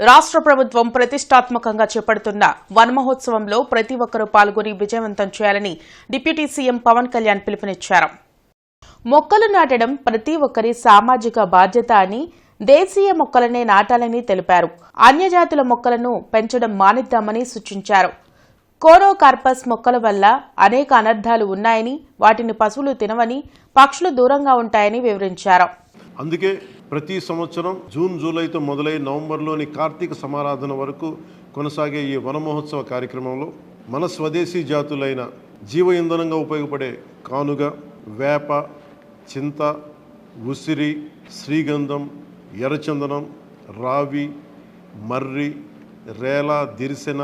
రాష్ట్ర ప్రభుత్వం ప్రతిష్టాత్మకంగా చేపడుతున్న వన మహోత్సవంలో ప్రతి ఒక్కరూ పాల్గొని విజయవంతం చేయాలని డిప్యూటీ సీఎం పవన్ కళ్యాణ్ పిలుపునిచ్చారు. మొక్కలు నాటడం ప్రతి ఒక్కరి సామాజిక బాధ్యత అని దేశీయ మొక్కలనే నాటాలని తెలిపారు. అన్యజాతుల మొక్కలను పెంచడం మానిద్దామని సూచించారు. కోరోకార్పస్ మొక్కల వల్ల అనేక అనర్థాలు ఉన్నాయని వాటిని పశువులు తినవని పక్షులు దూరంగా ఉంటాయని వివరించారు. అందుకే ప్రతి సంవత్సరం జూన్ జూలైతో మొదలై నవంబర్లోని కార్తీక సమారాధన వరకు కొనసాగే ఈ వన మహోత్సవ కార్యక్రమంలో మన స్వదేశీ జాతులైన జీవ ఇంధనంగా ఉపయోగపడే కానుగ వేప చింత ఉసిరి శ్రీగంధం ఎర్రచందనం రావి మర్రి రేల దిరిసెన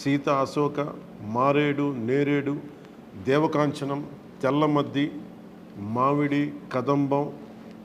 సీత అశోక మారేడు నేరేడు దేవకాంచనం తెల్లమద్ది మామిడి కదంబం